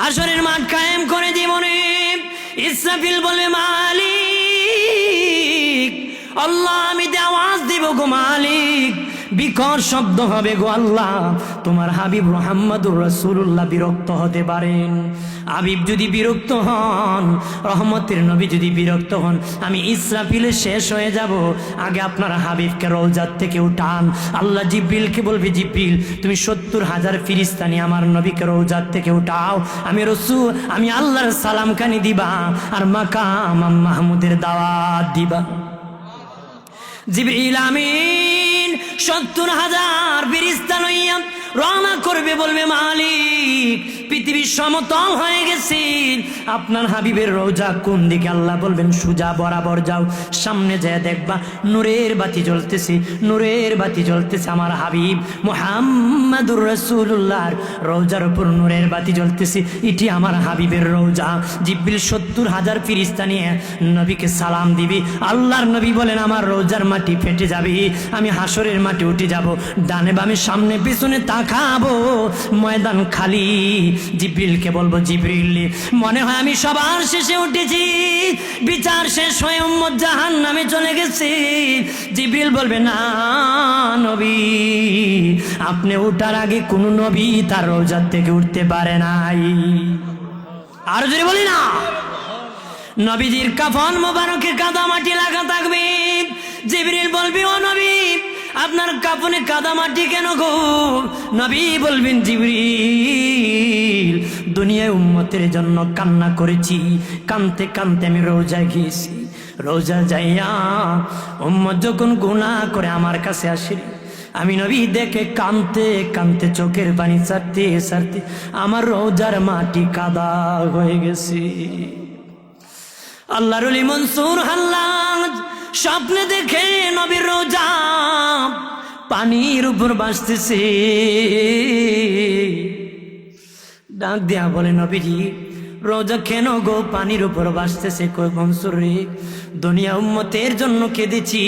হাসরের মাঠ কায়েম করে জীবনে ইসরাফিল বলে মালিক আল্লাহ আমি দেওয়াজ দিব গো মালিক। বিকট শব্দ হবে গো আল্লাহ। তোমার হাবিব মোহাম্মদুর রসুল্লাহ বিরক্ত হতে পারেন। হাবিব যদি বিরক্ত হন, রহমতের নবী যদি বিরক্ত হন, আমি ইসরাফিলে শেষ হয়ে যাব। আগে আপনার হাবিবকে রৌজার থেকে উঠান। আল্লাহ জিব্রিলকে বলবে, জিব্রিল, তুমি সত্তর হাজার ফিরিস্তানি আমার নবীকে রৌজার থেকে উঠাও। আমি রসু আমি আল্লাহর সালাম কানি দিবা। আর মাকাম মাহমুদের দাওয়াত দিবা। জিবরিল সত্তর হাজার বিরিস্তা লইয়া রওনা করবে বলবে মালিক। পৃথিবীর সমতল হয়ে গেছে আপনার হাবিবের রোজা কোন দিকে? আল্লাহ বলবেন, সুজা বরাবর যাও, সামনে যায় দেখবা নূরের বাতি জ্বলতেছে, নূরের বাতি জ্বলতেছে। আমার হাবিব মোহাম্মদুর রসুল্লাহর রোজার উপর নূরের বাতি জ্বলতেছে। এটি আমার হাবিবের রোজা জিব্বিল সত্তর হাজার ফিরিস্তা নিয়ে নবীকে সালাম দিবি। আল্লাহর নবী বলেন, আমার রোজার মাটি ফেটে যাবে, আমি হাসরের মাটি উঠে যাব, ডানে বামে সামনে পিছনে তাকাবো, ময়দান খালি জিব্রিলকে বলব, জিব্রিল, মনে হয় আমি সবার শেষে উঠেছি। বিচার শেষ হয়ে জাহান নামে চলে গেছে। জিব্রিল বলবে, না নবী, আপনি উঠার আগে কোন নবী তার রোজার থেকে উঠতে পারে নাই। আর যদি বলি না। নবীজির কাফন মোবারকে কাদা মাটি লাগা থাকবে। জিবরিল বলবি, ও নবী, আপনার কাফনে কাদা মাটি কেন গো? নবী বলবেন, জিবরিল দুনিয়ায় উম্মতের জন্য কান্না করেছি। কানতে কানতে আমি রোজায় গিয়েছি। রোজা যাইয়া উম্মত যখন গুণা করে আমার কাছে আসে, আমি নবী দেখে কানতে কানতে চোখের পানি ছাড়তে ছাড়তে আমার রোজার মাটি কাদা হয়ে গেছে। আল্লাহর অলি মনসুর হাল্লাজ স্বপ্নে দেখে নবীর রোজা পানির উপর বাঁচতেছে ডাক দেয়া বলে নবীজি, রোজা কেন গো? পানির উপর বাঁচতেছে কই মনসুর দুনিয়া উম্মতের জন্য কেঁদেছি,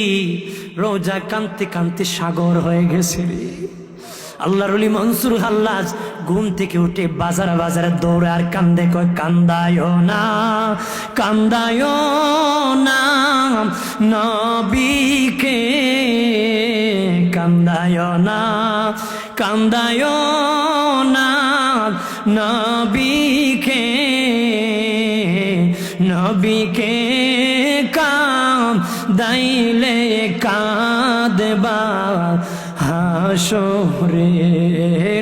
রোজা কানতে কানতে সাগর হয়ে গেছে রে। আল্লাহর অলি মনসুর হাল্লাজ ঘুম থেকে উঠে বাজার বাজারে দৌড়ে আর কান্দে কয় কান্দায় না কান্দায় না, নবীকে কান্দায় না কান্দায় নবীকে নবীকে কাম দাইলে কাঁদবা হাসরে।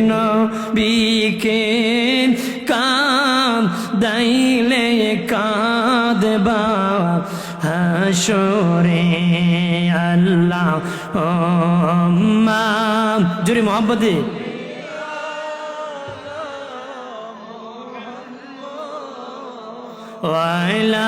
নবীকে কাম দাইলে কাঁদবা হাসরে। আল্লাহ জুড়ে মোহাম্মদে وعلى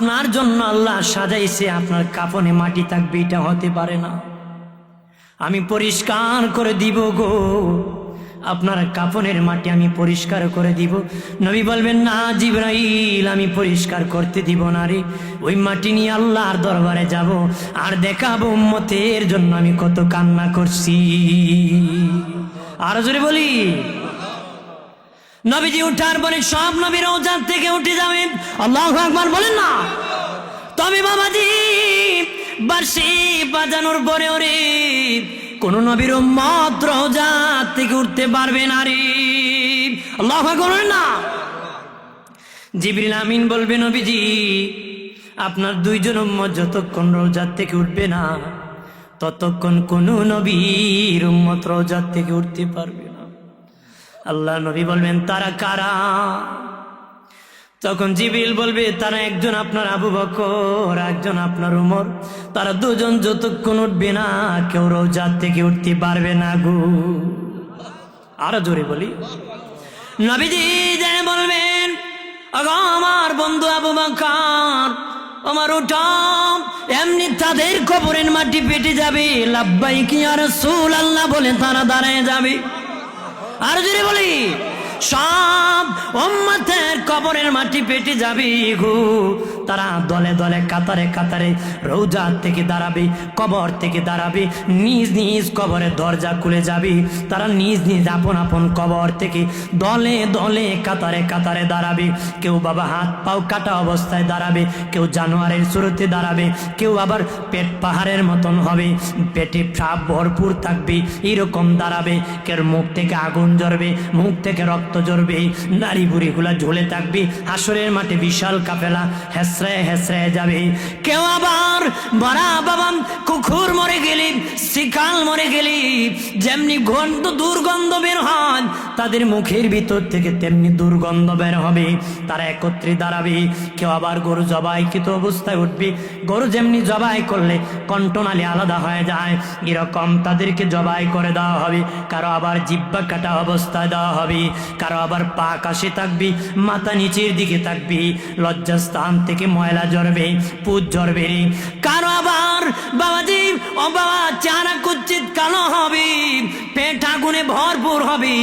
আপনার জন্য আল্লাহ সাজাইছে, আপনার কাপনে মাটি থাকবে, এটা হতে পারে না। আমি পরিষ্কার করে দিব গো। আপনার কাপনের মাটি আমি পরিষ্কার করে দিব। নবী বলবেন, না জিব্রাইল, আমি পরিষ্কার করতে দিব না রে। ওই মাটি নিয়ে আল্লাহর দরবারে যাব আর দেখাবো উম্মতের জন্য আমি কত কান্না করছি। আরও জোরে বলি। নবীজি উঠার পরে সব নবীর ওজার থেকে উঠে যাবেন। আল্লাহ আকবার বলেন না? তবে বাবাজি বাসি বাজানোর পরে ওরে কোন নবীর মত রোজা থেকে উঠতে পারবে না রে। আল্লাহ করুন না? জিবরিল আমিন বলবে, নবীজি, আপনার দুইজন উম্মত যতক্ষণ রোজার থেকে উঠবে না, ততক্ষণ কোন নবীর উম্মত রোজার থেকে উঠতে পারবে আল্লাহ নবী বলবেন, তারা কারা? তখন জিবিল বলবে, তারা একজন আপনার আবু বকর, একজন আপনার উমর। তারা দুজন যতক্ষণ উঠবে না, কেউ রোজার থেকে উঠতে পারবে না গু। আরও জোরে বলি। নবীজি যায় বলবেন আমার বন্ধু আবু বকর, আমার উঠাম এমনি তাদের কবরের মাটি পেটে যাবে। লাভবাই কি আর সুল আল্লাহ বলে তারা দাঁড়ায় যাবে। আর যদি বলি। সব উম্মতের কবরের মাটি পেটে যাবি গো। তারা দলে দলে কাতারে কাতারে রৌজা থেকে দাঁড়াবে, কবর থেকে দাঁড়াবে, নিজ নিজ কবরের দরজা খুলে যাবে। তারা নিজ নিজ আপন আপন কবর থেকে দলে দলে কাতারে কাতারে দাঁড়াবে। কেউ বাবা হাত পাও কাটা অবস্থায় দাঁড়াবে, কেউ জানোয়ারের শুরুতে দাঁড়াবে, কেউ আবার পেট পাহাড়ের মতন হবে। পেটে সাপ ভরপুর থাকবে, এরকম দাঁড়াবে। কেউ মুখ থেকে আগুন জ্বরবে মুখ থেকে রক্ত জ্বরবে নারী বুড়িগুলা ঝুলে থাকবে, হাসরের মাঠে বিশাল কাফেলা হেসড়ে হেসড়ে যাবে। কেউ আবার বড়া বাবা কুকুর মরে গেলি, শিকাল মরে গেলি, যেমনি গন্ধ দুর্গন্ধ বের হয়, তাদের মুখের ভিতর থেকে তেমনি দুর্গন্ধ বের হবে। তারা একত্রে দাঁড়াবে। কেউ আবার গরু জবাইকৃত অবস্থায় উঠবে। গরু যেমনি জবাই করলে কণ্ঠনালী আলাদা হয়ে যায়। এরকম তাদেরকে জবাই করে দেওয়া হবে। কারও আবার জিব্বা কাটা অবস্থায় দেওয়া হবে। কারও আবার পা কাশে থাকবে। মাথা নিচের দিকে থাকবে। লজ্জাস্থান থেকে ময়লা জড়বে পুজ জড়বে কারও আবার বাবাজি ও বাবা চারা কুচ্ছিত কালো হবে, পেট আগুনে ভরপুর হবে।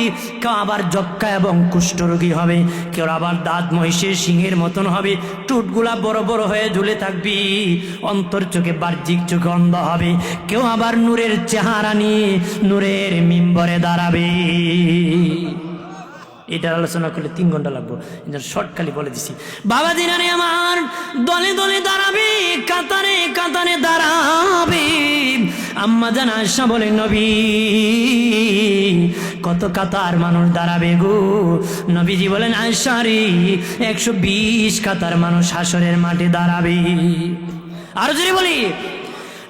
কেউ আবার যক্কা এবং কুষ্ঠরোগী হবে, কেউ আবার দাঁত মহিষের সিংহের মতন হবে। টুটগুলা বড় বড় হয়ে ঝুলে থাকবি, অন্তর চোখে বাহ্যিক চোখে অন্ধ হবে। কেউ আবার নূরের চেহারা নিয়ে নূরের মিম্বরে দাঁড়াবে। এটা আলোচনা করলে তিন ঘণ্টা লাগবো। শর্ট খালি বলে দিছি। বাবা দিনারে আমার, দলে দলে দাঁড়াবে, কাতারে কাতারে দাঁড়াবে। আম্মা জান আশা বলে, নবী, কত কাতার মানুষ দাঁড়াবে গো? নবীজি বলেন আশারি একশো বিশ কাতার মানুষ হাসরের মাঠে দাঁড়াবে। আরও যদি বলি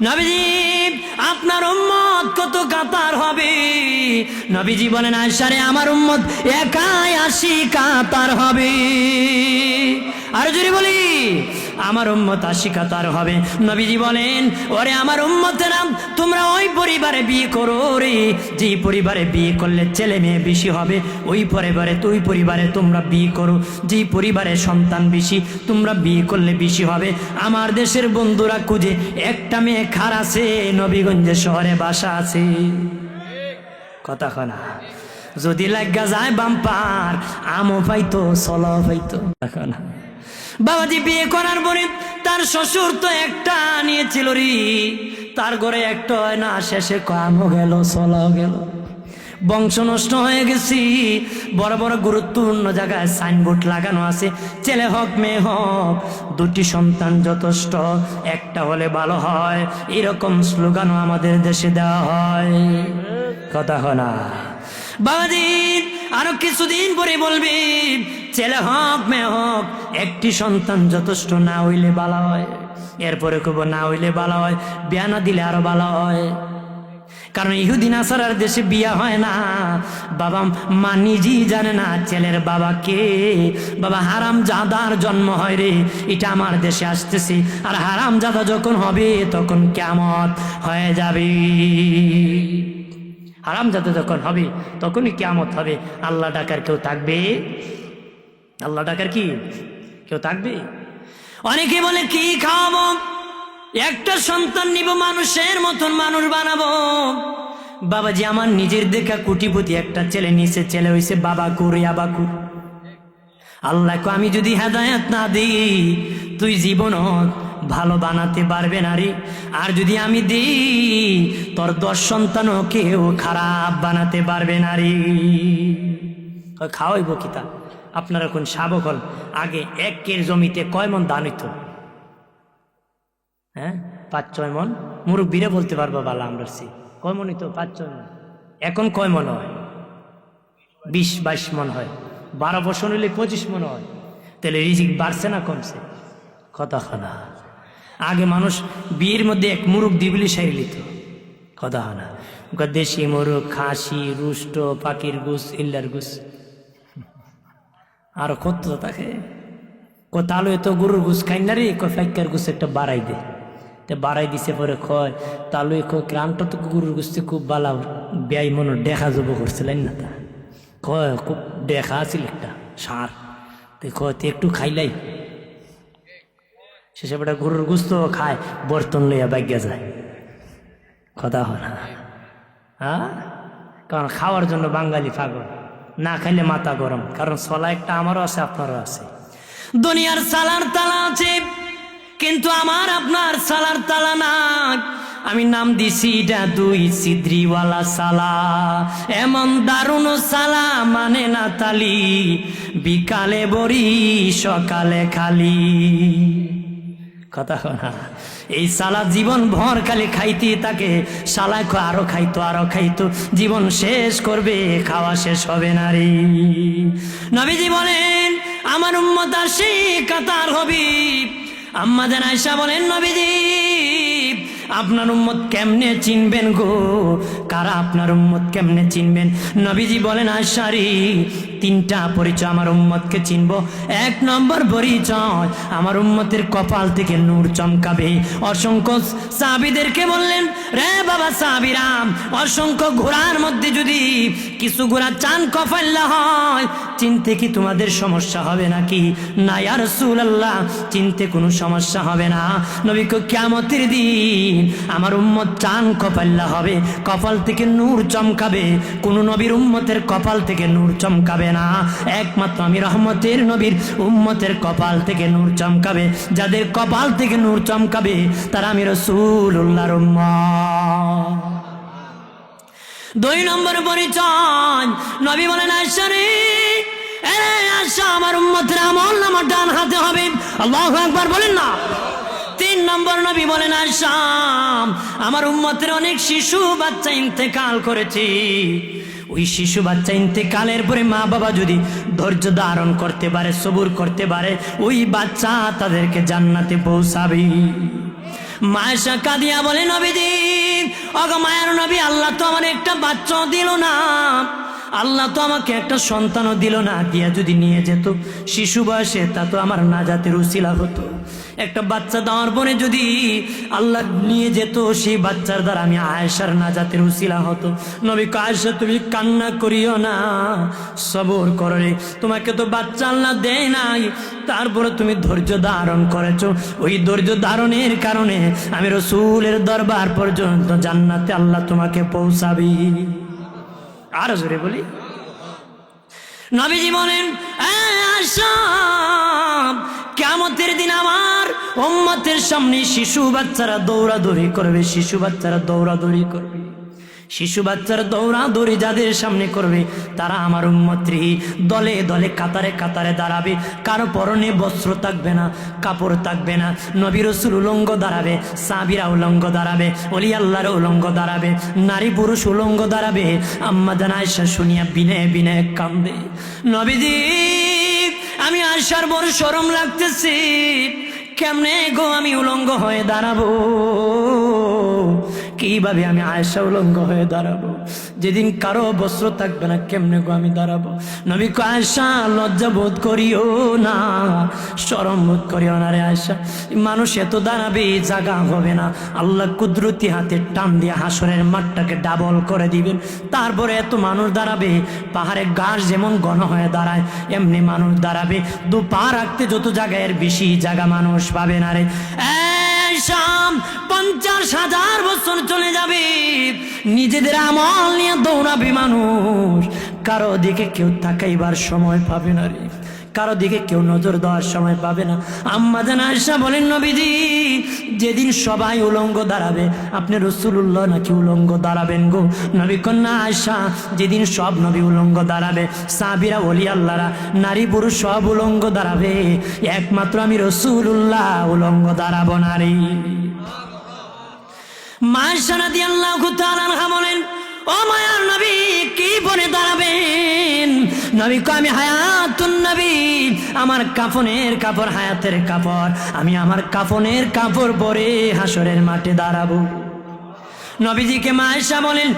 নবীজি, আপনার উম্মত কত কাতার হবে? নবীজি বলেন আশারে আমার উম্মত একাই আশি কাতার হবে। আর যদি বলি। আমার উম্মত আশি কাতার হবে। নবীজি বলেন, ওরে আমার উম্মতেরা তোমরা ওই পরিবারে বিয়ে করো রে। যে পরিবারে বিয়ে করলে ছেলে মেয়ে বেশি হবে, ওই পরিবারে তুই পরিবারে তোমরা বিয়ে করো। যে পরিবারে সন্তান বেশি, তোমরা বিয়ে করলে বেশি হবে। আমার দেশের বন্ধুরা খুঁজে একটা মেয়ে খার আছে, নবীগঞ্জে শহরে বাসা আছে। কথা কনা যদি লাগা যায় বাম্পার, আমও পাইতো সল পাইতো। এখন বাবাজি বিয়ে করার পরে তার শ্বশুর তো একটা নিয়েছিল রে। তার ঘরে একটা হয় না, শেষে কামও গেল চলাও গেল। বংশ নষ্ট হয়ে গেছি, বড় বড় গুরুত্বপূর্ণ জায়গায় সাইনবোর্ড লাগানো আছে। ছেলে হোক, মেয়ে হোক, দুটি সন্তান যথেষ্ট, একটা হলে ভালো হয়। এরকম স্লোগানও আমাদের দেশে দেওয়া হয়। কথা হয় না। আরও কিছুদিন পরে বলবি ছেলে হোক, মেয়ে হোক, একটি সন্তান যথেষ্ট না হইলে ভালো হয়। এরপরে কব না হইলে ভালো হয়, বিয়া না দিলে আরও ভালো হয়। কারণ ইহুদিন আসারার দেশে বিয়া হয় না। বাবা মা নিজেই জানে না ছেলের বাবা কে। বাবা হারাম জাদার জন্ম হয় রে, এটা আমার দেশে আসতেছে। আর হারাম জাদা যখন হবে, তখন কেমত হয়ে যাবে। হারাম জাদা যখন হবে, তখনই কেমত হবে। আল্লাহ ডাকার কেউ থাকবে? আল্লাহ ডাকার কি? কেউ থাকবে? অনেকে বলে, কি খাওয়াবো একটা সন্তান নিব, মানুষের মতন মানুষ বানাবো। বাবাজি, আমার নিজের দেখা কুটিপতি একটা ছেলে নিচে ছেলে হয়েছে বাবা কুর আবাকুর আল্লাহ কো আমি যদি হেদায়াত না দিই, তুই জীবন ভালো বানাতে পারবে না রে। আর যদি আমি দিই, তোর দশ সন্তানও কেউ খারাপ বানাতে পারবে না রে। খাওয়াইব কিতা আপনারা কোন শাবক হল আগে একের জমিতে কয় মন দান হইতো? হ্যাঁ? পাঁচ, ছয় মন? মুরব্বীরা বলতে পারব বালা আমরা সি। কয় মনই তো পাঁচ, ছয় মন। এখন কয় মন হয়? বিশ, বাইশ মন হয়। বারো বছর হলে পঁচিশ মন হয়। তাহলে রিজিক বাড়ছে না কমছে? কথা খানা। আগে মানুষ বিয়ের মধ্যে এক মুরুখ দিবলি সাই লিত। কথা হানা দেশি মুরুখ, খাসি, রুষ্ট, পাখির গুস, ইল্লার গুস। আর কত তাকে। ও তাহলে তো গরুর ঘুষ খাই না রে কয় ফাইকার ঘুষ একটা বাড়াই দে। তে বাড়াই দিছে পরে কয় তাহলে কয়, গ্রামটা তো গরুর ঘুষতে খুব বালা ব্যয় মনে দেখা যাব করছিলেন না তা? কয়, খুব দেখা আছিল একটা সার। তে কয় একটু খাইলাই। শেষে বেটা গরুর গুস্ত খায়, বর্তন লইয়া বাগ্যা যায়। কথা হয় না। হ্যাঁ? কারণ খাওয়ার জন্য বাঙালি পাগল। না খাইলে মাথা গরম। কারণ সলা একটা আমারও আছে, আপনারও আছে। দুনিয়ার সালার তালা আছে, কিন্তু আমার আপনার সালার তালা না আমি নাম দিছি এটা দুই সিদ্রিওয়ালা সালা। এমন দারুণ সালা মানে না তালি। বিকালে বড়ি, সকালে খালি। কথা না এই সালা জীবন ভর খালি খাইতে তাকে, সালা আরও খাইতো আরও খাইতো। জীবন শেষ করবে, খাওয়া শেষ হবে না রে। নবীজি বলেন, আমার উম্মত আসি কাতার হবি আম্মা জান আয়সা বলেন, নবীজি, আপনার উম্মত কেমনে চিনবেন গো? কারা আপনার উম্মত কেমনে চিনবেন? নবীজি বলেন আশারি তিনটা পরিচয় আমার উম্মতকে চিনব। এক নম্বর পরিচয়, আমার উম্মতের কপাল থেকে নূর চমকাবে। অসংখ্য সাবিদেরকে বললেন, রে বাবা সাবিরাম অসংখ্য ঘোড়ার মধ্যে যদি কিছু ঘোড়া চান কপাল্লা হয়, চিনতে কি তোমাদের সমস্যা হবে নাকি? না ইয়ার আল্লাহ চিনতে কোনো সমস্যা হবে না। নবীকে কেমতের দিন আমার উম্মত চান কপাল্লা হবে। কপাল থেকে নূর চমকাবে। কোন নবীর উম্মতের কপাল থেকে নূর চমকাবে না। একমাত্র আমি রহমতের নবীর উম্মতের কপাল থেকে নূর চমকাবে। যাদের কপাল থেকে নূর চমকাবে, তারা আমি রসুল উল্লাহর দুই নম্বর পরিচয়, নবী বলেন আমার উম্মতের আমল আমার ডান হাতে হবে। আল্লাহ একবার বলেন না। তিন নম্বর নবী বলেন আসাম আমার উম্মতের অনেক শিশু বাচ্চা ইন্তেকাল করেছে। ওই শিশু বাচ্চা ইন্তেকালের পরে মা বাবা যদি ধৈর্য ধারণ করতে পারে, সবুর করতে পারে, ওই বাচ্চা তাদেরকে জান্নাতে পৌঁছাবে। মায়েশা কাদিয়া বলে নবীদিন অগ মায়ের নবী, আল্লাহ তো আমার একটা বাচ্চা দিল না। আল্লাহ তো আমাকে একটা সন্তানও দিল না দিয়া যদি নিয়ে যেত। শিশু বয়সে তা তো আমার না জাতের উচিলা হতো। একটা বাচ্চা দেওয়ার পরে যদি আল্লাহ নিয়ে যেত, সেই বাচ্চার দ্বারা আমি আয়েশার না জাতের উচিলা হতো। নবী আয়েশা, তুমি কান্না করিও না, সবর করো তোমাকে তো বাচ্চা আল্লাহ দেয় নাই, তারপরে তুমি ধৈর্য ধারণ করেছ। ওই ধৈর্য ধারণের কারণে আমি রসুলের দরবার পর্যন্ত জান্নাতে আল্লাহ তোমাকে পৌঁছাবি। আরও জোরে বলি। নবীজি বলেন কেমতের দিন আমার উম্মতের সামনে শিশু বাচ্চারা দৌড়াদৌড়ি করবে, শিশু বাচ্চারা দৌড়াদৌড়ি করবে। শিশু বাচ্চারা দৌড়াদৌড়ি যাদের সামনে করবে, তারা আমার উন্মত্রী দলে দলে কাতারে কাতারে দাঁড়াবে। কারও পরনে বস্ত্র থাকবে না, কাপড় থাকবে না। নবী রসুল উলঙ্গ দাঁড়াবে সাবিরা উলঙ্গ দাঁড়াবে অলি আল্লাহর উলঙ্গ দাঁড়াবে, নারী পুরুষ উলঙ্গ দাঁড়াবে। আম্মা জানায়সা শুনিয়া বিনে বিনে কান্দে নবীজি, আমি আসার বড় সরম লাগতেছি। কেমনে গো আমি উলঙ্গ হয়ে দাঁড়াবো? কীভাবে আমি আয়সা উলঙ্গ হয়ে দাঁড়াবো? যেদিন কারও বস্ত্র থাকবে না, কেমনে গো আমি দাঁড়াবো? নবী কো আয়সা লজ্জা বোধ করিও না সরম বোধ করিও না রে আয়সা মানুষ এত দাঁড়াবে জায়গা হবে না। আল্লাহ কুদরতি হাতে টান দিয়ে হাসরের মাঠটাকে ডাবল করে দিবেন। তারপরে এত মানুষ দাঁড়াবে পাহাড়ের গাছ যেমন ঘন হয়ে দাঁড়ায়, এমনি মানুষ দাঁড়াবে। দু পা রাখতে যত জায়গায় বেশি জায়গা মানুষ পাবে না রে। শাম পঞ্চাশ হাজার বছর চলে যাবে। নিজেদের আমল নিয়ে দৌড়াবে মানুষ, কারও দিকে কেউ তাকাইবার সময় পাবে না রে। কারও দিকে কেউ নজর দেওয়ার সময় পাবে না। আম্মা জান আয়সা বলেন, নবীজি, যেদিন সবাই উলঙ্গ দাঁড়াবে, আপনি রসুল্লাহ নাকি উলঙ্গ দাঁড়াবেন গো? নবী কন্যা আয়সা যেদিন সব নবী উলঙ্গ দাঁড়াবে সাবিরা ওলি আল্লাহরা নারী পুরুষ সব উলঙ্গ দাঁড়াবে। একমাত্র আমি রসুল্লাহ উলঙ্গ দাঁড়াবো নারী মায়েশানা দিয়ে আল্লাহ বলেন, ও মায়ার নবী, কি বলে দাঁড়াবেন? নবী কো আমি হায়াতুন নবী, আমার কাফনের কাপড় হায়াতের কাপড়, আমি আমার কাফনের কাপড় পরে হাসরের মাঠে দাঁড়াবো। নবীজিকে মায়েশা বলেন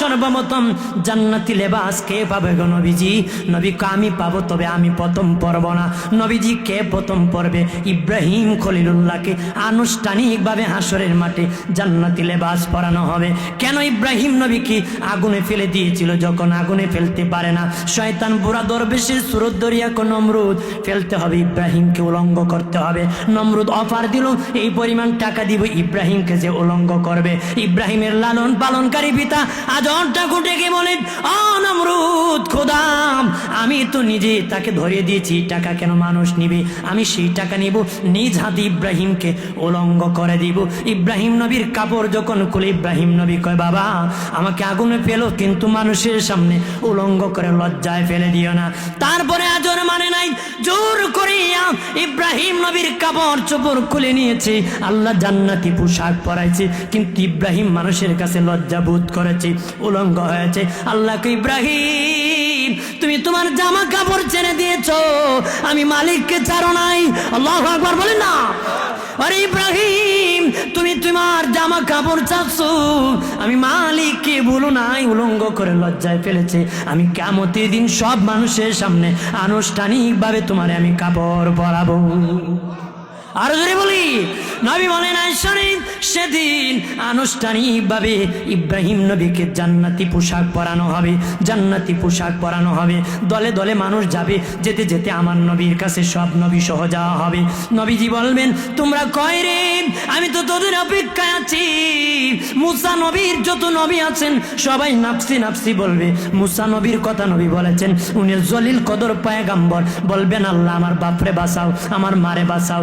সর্বপ্রথম জান্নাতি লেবাস কে পাবে গো নবীজি? নবী আমি পাবো, তবে আমি প্রথম পরব না। নবীজি কে প্রথম পড়বে ইব্রাহিম খলিলুল্লাহকে আনুষ্ঠানিকভাবে হাসরের মাঠে জান্নাতি লেবাস পরানো হবে। কেন ইব্রাহিম নবী কি আগুনে ফেলে দিয়েছিল? যখন আগুনে ফেলতে পারে না, শয়তান বুড়া দরবেশের সুরত দরিয়া কোন নমরুদ, ফেলতে হবে ইব্রাহিমকে, উলঙ্গ করতে হবে। নমরুদ অফার দিল, এই পরিমাণ টাকা দিব ইব্রাহিমকে যে উলঙ্গ করবে। ইব্রাহিমের লালন পালনকারী পিতা আজরটা কুটেকে বলেন, অ নমরুদ, খোদাম, আমি তো নিজে তাকে ধরিয়ে দিয়েছি, টাকা কেন মানুষ নিবে? আমি সেই টাকা নিব, নিজ হাতে ইব্রাহিমকে উলঙ্গ করে দিব। ইব্রাহিম নবীর কাপড় যখন খুলে, ইব্রাহিম নবী কয়, বাবা, আমাকে আগুনে ফেলো, কিন্তু মানুষের সামনে উলঙ্গ করে লজ্জায় ফেলে দিও না। তারপরে আজর মানে নাই, জোর করিয়া ইব্রাহিম নবীর কাপড় চোপড় খুলে নিয়েছে। আল্লাহ জান্নাতি পোশাক পরাইছে, কিন্তু ইব্রাহিম মানুষের কাছে লজ্জা বোধ করেছে, উলঙ্গ হয়েছে। আল্লাহকে ইব্রাহিম, তুমি তোমার জামা কাপড় ছেড়ে দিয়েছ, আমি মালিককে ছাড়ো নাই। আল্লাহ একবার বলেন না। আরে ইব্রাহিম, তুমি তোমার জামা কাপড় চাচ্ছ, আমি মালিককে বলো নাই, উলঙ্গ করে লজ্জায় ফেলেছে। আমি কেমতের দিন সব মানুষের সামনে আনুষ্ঠানিকভাবে তোমারে আমি কাপড় পরাবো। আরও জোরে বলি, নবী বলেন শরীফ সেদিন আনুষ্ঠানিকভাবে ইব্রাহিম নবীকে জান্নাতি পোশাক পরানো হবে, জান্নাতি পোশাক পরানো হবে। দলে দলে মানুষ যাবে, যেতে যেতে আমার নবীর কাছে সব নবী সহ যাওয়া হবে। নবীজি বলবেন, তোমরা কয় রে? আমি তো তোদের অপেক্ষায় আছি। মুসা নবীর যত নবী আছেন, সবাই নাফসি নাফসি বলবে। মুসা নবীর কথা নবী বলেছেন, উনি জলিল কদর পায়গাম্বর। বলবেন, আল্লাহ আমার বাপরে বাঁচাও, আমার মারে বাঁচাও।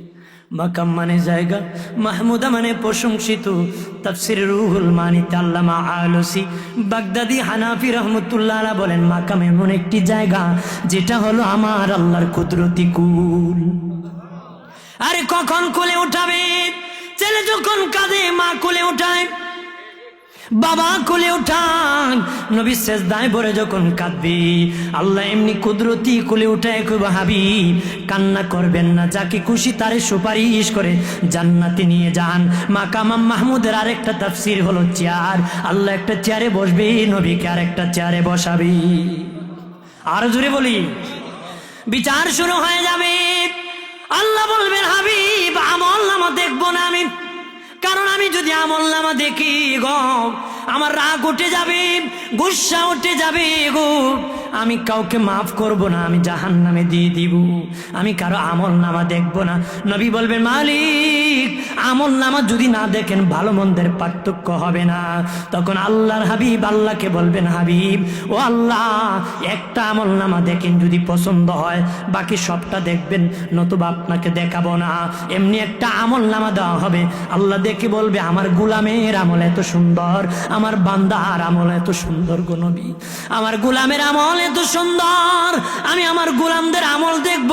মাকাম মানে জায়গা, মাহমুদা মানে প্রশংসিত। তাফসির রুহুল মানি তাল্লামা আলসি, বাগদাদি হানাফি রহমতুল্লাহ বলেন, মাকাম এমন একটি জায়গা যেটা হলো আমার আল্লাহর কুদরতি কুল। আরে কখন কোলে উঠাবে? ছেলে যখন কাঁদে, মা কোলে উঠায়। বাবা কোলে উঠান। নবী শেষ দায় ভরে যখন কাঁদবি, আল্লাহ এমনি কুদরতি কোলে উঠায় খুব হাবি। কান্না করবেন না, যাকে খুশি তারে সুপারিশ করে জান্নাতে নিয়ে যান। মাকামাম মাহমুদের আরেকটা তাফসির হলো চেয়ার। আল্লাহ একটা চেয়ারে বসবে, নবীকে আরেকটা চেয়ারে বসাবি। আরও জোরে বলি, বিচার শুরু হয়ে যাবে। আল্লাহ বলবেন, হাবিব, আমল নামা দেখব না আমি। কারণ আমি যদি আমল নামা দেখি গো আমার রাগ উঠে যাবে, গুসা উঠে যাবে গো। আমি কাউকে মাফ করব না, আমি জাহান নামে দিয়ে দিব। আমি কারও আমল নামা দেখব না। নবী বলবেন, মালিক, আমল নামা যদি না দেখেন, ভালো মন্দের পার্থক্য হবে না। তখন আল্লাহর হাবিব আল্লাহকে বলবেন, হাবিব, ও আল্লাহ, একটা আমল নামা দেখেন যদি পছন্দ হয়, বাকি সবটা দেখবেন, নতুবা আপনাকে দেখাবো না। এমনি একটা আমল নামা দেওয়া হবে। আল্লাহ দেখে বলবে, আমার গুলামের আমল এত সুন্দর আমার বান্দার আমল এত সুন্দর গো নবী। আমার গোলামের আমল এত সুন্দর। আমি আমার গোলামদের আমল দেখব।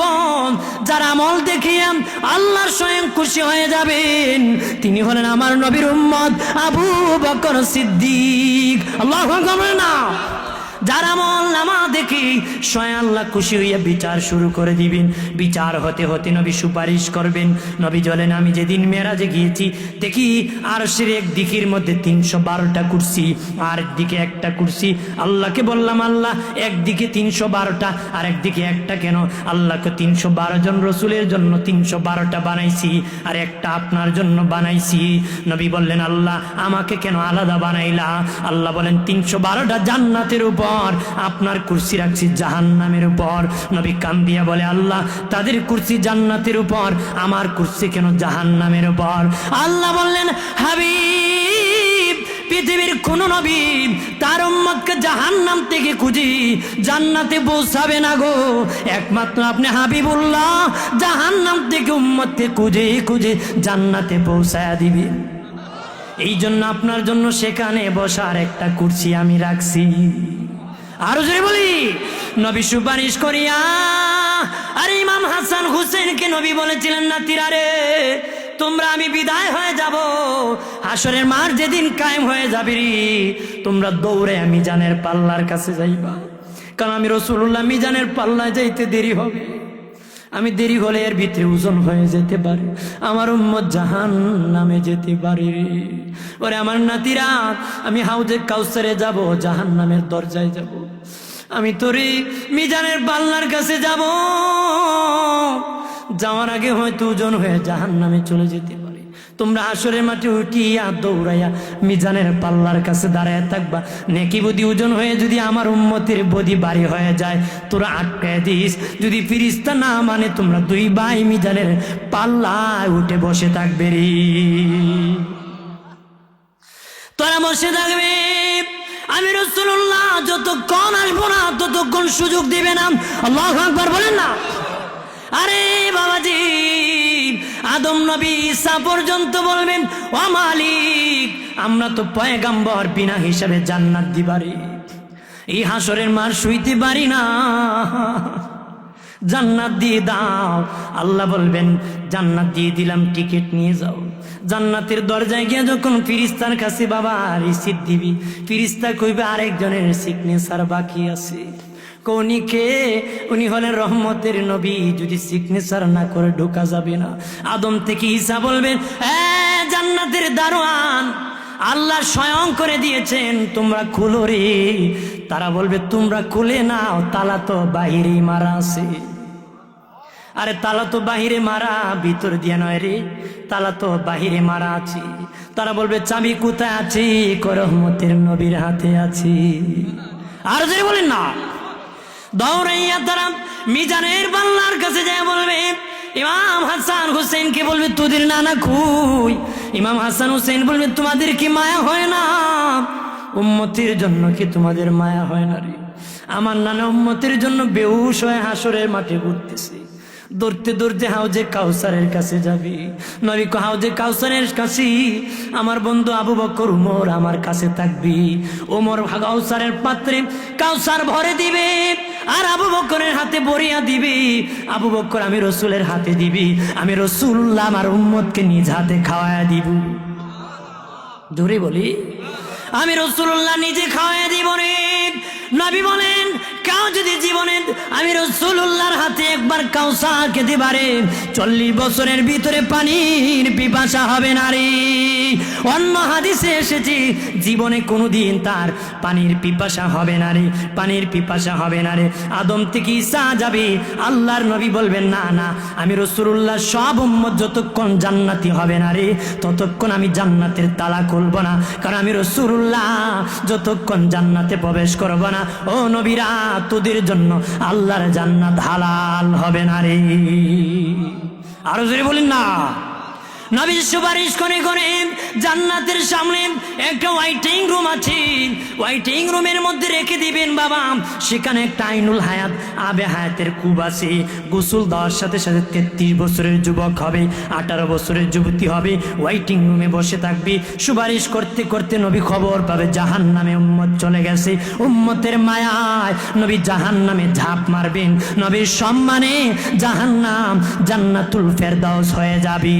যার আমল দেখি আল্লাহর স্বয়ং খুশি হয়ে যাবেন। তিনি হলেন আমার নবীর উম্মত আবু বকর সিদ্দিক। আল্লাহ না। যার আমল নামা দেখি, স্বয়ং আল্লাহ খুশি হইয়া বিচার শুরু করে দিবেন। বিচার হতে হতে নবী সুপারিশ করবেন। নবী জলেন আমি যেদিন মেরাজে গিয়েছি, দেখি আর সের এক দিকের মধ্যে তিনশো বারোটা কুর্সি আর একদিকে একটা কুর্সি। আল্লাহকে বললাম, আল্লাহ একদিকে তিনশো বারোটা আর একদিকে একটা কেন? আল্লাহকে তিনশো বারো জন রসুলের জন্য তিনশো বারোটা বানাইছি, আর একটা আপনার জন্য বানাইছি। নবী বললেন, আল্লাহ, আমাকে কেন আলাদা বানাইলা? আল্লাহ বলেন, তিনশো বারোটা জান্নাতের উপর আপনার কুর্সি রাখছি জাহান্নামের উপর। নবী কান্দিয়া বলে, আল্লাহ, তাদের কুর্সি জান্নাতের উপর, আমার কুর্সি কেন জাহান্নামের উপর? আল্লাহ বললেন, হাবিব, পৃথিবীর কোন নবী তার উম্মতকে জাহান্নাম থেকে খুঁজি, জান্নাতে পৌঁছাবে না গো। একমাত্র আপনি হাবিবুল্লাহ, জাহান্নাম থেকে উম্মতকে খুঁজে খুঁজে জান্নাতে পৌঁছায়া দিবে। এই জন্য আপনার জন্য সেখানে বসার একটা কুর্সি আমি রাখছি। আরও জোরে বলি। নবী সুপারিশ করিয়া, আরে ইমাম হাসান হুসেনকে নবী বলেছিলেন না তিরারে তোমরা আমি বিদায় হয়ে যাব। আসরের মার যেদিন কায়েম হয়ে যাবি তোমরা দৌড়ে আমি জানের পাল্লার কাছে যাইবা। কারণ আমি রসুল্লাহ মিজানের পাল্লায় যাইতে দেরি হবে। আমি দেরি হলে এর ভিতরে ওজন হয়ে যেতে পারে। আমার উম্মত জাহান নামে যেতে পারে। ওরে আমার নাতিরা, আমি হাউজে কাউসারে যাব জাহান নামের দরজায় যাব। আমি তোরে মিজানের পাল্লার কাছে যাব। যাওয়ার আগে হয়তো ওজন হয়ে জাহান নামে চলে যেতে পারে। তোমরা আসরের মাঠে উঠিয়া দৌড়াইয়া মিজানের পাল্লার কাছে দাঁড়ায় থাকবা। নেকি বদি ওজন হয়ে যদি আমার উম্মতের বদি বাড়ি হয়ে যায়, তোরা আটকায় দিস। যদি ফিরিস্তা না মানে তোমরা দুই ভাই মিজানের পাল্লায় উঠে বসে থাকবে রে। তোরা বসে থাকবে। আমি রসুল্লাহ যতক্ষণ আসব না, ততক্ষণ সুযোগ দিবে না। আল্লাহ আকবার বলেন না। আরে বাবাজি। আদম নবী ঈসা পর্যন্ত বলবেন, ও মালিক, আমরা তো পয়গাম্বর বিনা হিসাবে জান্নাত দিবারি। এই হাসরের মার শুইতে পারি না। জান্নাত দিয়ে দাও। আল্লাহ বলবেন, জান্নাত দিয়ে দিলাম, টিকিট নিয়ে যাও। জান্নাতের দরজায় গিয়ে যখন ফিরিস্তার কাছে, বাবা, রিসিট দিবি। ফিরিস্তা কইবে, আরেকজনের সিগনেচার বাকি আছে। কোনি কে উনি হলেন রহমতের নবী যদি সিগনেচার না করে ঢোকা যাবে না। আদম থেকে ঈসা বলবেন "এ, জান্নাতের দারোয়ান আল্লাহ স্বয়ং করে দিয়েছেন তোমরা খুলো রে। তারা বলবে তোমরা খুলে নাও তালা তো বাহিরে মারা আছে। আরে তালা তো বাহিরে মারা ভিতর দিয়ে নয় রে তালা তো বাহিরে মারা আছে। তারা বলবে চাবি কোথায় আছে? করহমতের নবীর হাতে আছে। আর যদি বলেন না। দৌড়াইয়া তারা মিজানের পাল্লার কাছে যায় বলবে, ইমাম হাসান হোসেনকে বলবে, তোদের নানা খুই ইমাম হাসান হোসেন বলবে, তোমাদের কি মায়া হয় না? উম্মতির জন্য কি তোমাদের মায়া হয় না রে? আমার নানা উম্মতির জন্য বেউস হয়ে হাসরের মাঠে ঘুরতেছে। দৌড়তে দৌড়তে হাউজে কাউসারের কাছে যাবি। নবী হাউজে কাউসারের কাছে। আমার বন্ধু আবু বকর উমর আমার কাছে থাকবি। ওমর কাউসারের পাত্রে, কাউসার ভরে দিবে। আর আবু বকরের হাতে বরিয়া দিবি। আবু বকর, আমি রসুলের হাতে দিবি। আমি রসুল্লাহ আমার উম্মতকে নিজ হাতে খাওয়ায়া দিব। জোরে বলি, আমি রসুল্লাহ নিজে খাওয়াই দিব রে। নবী বলেন কেউ যদি জীবনে আমি রসুল্লাহর হাতে একবার কাউসা খেতে পারে, চল্লিশ বছরের ভিতরে পানির পিপাসা হবে না রে। অন্য হাদিসে এসেছি, জীবনে কোনোদিন তার পানির পিপাসা হবে না রে, পানির পিপাসা হবে না রে। আদম থেকে ঈসা যাবে, আল্লাহর নবী বলবেন, না না, আমি রসুল্লাহ সব উম্মত যতক্ষণ জান্নাতি হবে না রে, ততক্ষণ আমি জান্নাতের তালা খুলব না। কারণ আমি রসুল্লাহ যতক্ষণ জান্নাতে প্রবেশ করব না, ও নবীরা তোদের জন্য আল্লাহর জান্নাত হালাল হবে না রে। আরও জোরে বলেন না। নবী সুপারিশ করে করে জান্নাতের সামনে একটা ওয়াইটিং রুম আছে। ওয়াইটিং রুমের মধ্যে রেখে দিবেন বাবা। সেখানে একটা আইনুল হায়াত, আবে হায়াতের কুব আছে। গোসল দেওয়ার সাথে সাথে তেত্রিশ বছরের যুবক হবে, আঠারো বছরের যুবতী হবে ওয়াইটিং রুমে বসে থাকবে। সুপারিশ করতে করতে নবী খবর পাবে জাহান নামে উম্মত চলে গেছে। উম্মতের মায়ায় নবী জাহান নামে ঝাঁপ মারবেন। নবীর সম্মানে জাহান্নাম জান্নাতুল ফেরদাউস হয়ে যাবে।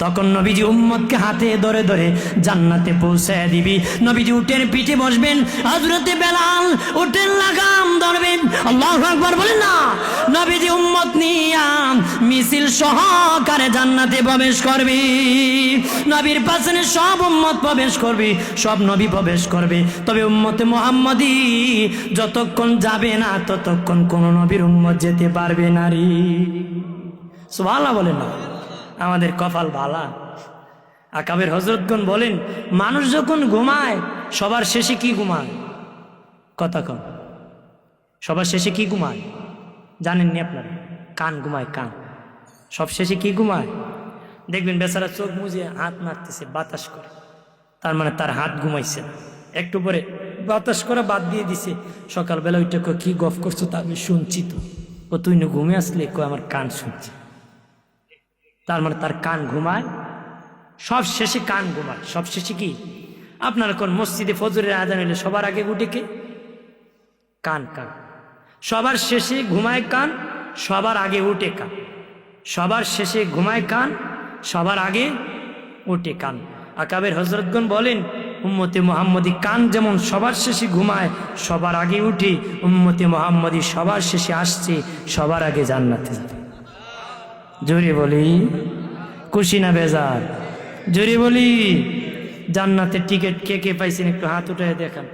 তখন নবীজি উম্মতকে হাতে ধরে ধরে জান্নাতে পৌঁছায় দিবি। নবীজি উটের পিঠে বসবেন হজরতে বেলাল উটের লাগাম ধরবেন। আল্লাহ আকবার বলেন না। নবীজি উম্মত নিয়া মিছিল সহকারে জান্নাতে প্রবেশ করবে। নবীর পাশে সব উম্মত প্রবেশ করবে, সব নবী প্রবেশ করবে। তবে উম্মতে মোহাম্মদী যতক্ষণ যাবে না, ততক্ষণ কোন নবীর উম্মত যেতে পারবে না রে। সুবহানাল্লাহ বলেন না। আমাদের কপাল ভালা। আকাবের হজরতগণ বলেন, মানুষ যখন ঘুমায়, সবার শেষে কি ঘুমায়? কথা কম সবার শেষে কি ঘুমায়? জানেননি আপনারা? কান ঘুমায় কান। সব শেষে কি ঘুমায়? দেখবেন বেচারা চোখ মুজিয়ে হাত মারতেছে বাতাস করে। তার মানে তার হাত ঘুমাইছে একটু পরে বাতাস করে বাদ দিয়ে দিছে, সকালবেলা ওইটা কি গফ করছ তা আমি শুনছি তো। ও তুই না ঘুমে আসলে কো আমার কান শুনছি। তার মানে তার কান ঘুমায়। সব শেষে কান ঘুমায়। সব শেষে কি? আপনার কোন মসজিদে ফজরের আদান হইলে সবার আগে উঠে কে? কান কান। সবার শেষে ঘুমায় কান, সবার আগে উঠে কান। সবার শেষে ঘুমায় কান, সবার আগে উঠে কান। আকাবের হজরতগণ বলেন, উম্মতে মোহাম্মদী কান যেমন সবার শেষে ঘুমায়, সবার আগে উঠে। উম্মতে মোহাম্মদী সবার শেষে আসছে, সবার আগে জান্নাতে যাবে। জোরে বলি, খুশি না বেজার? জোরে বলি, জান্নাতের টিকিট কে কে পাইছেন একটু হাত উঠে দেখান।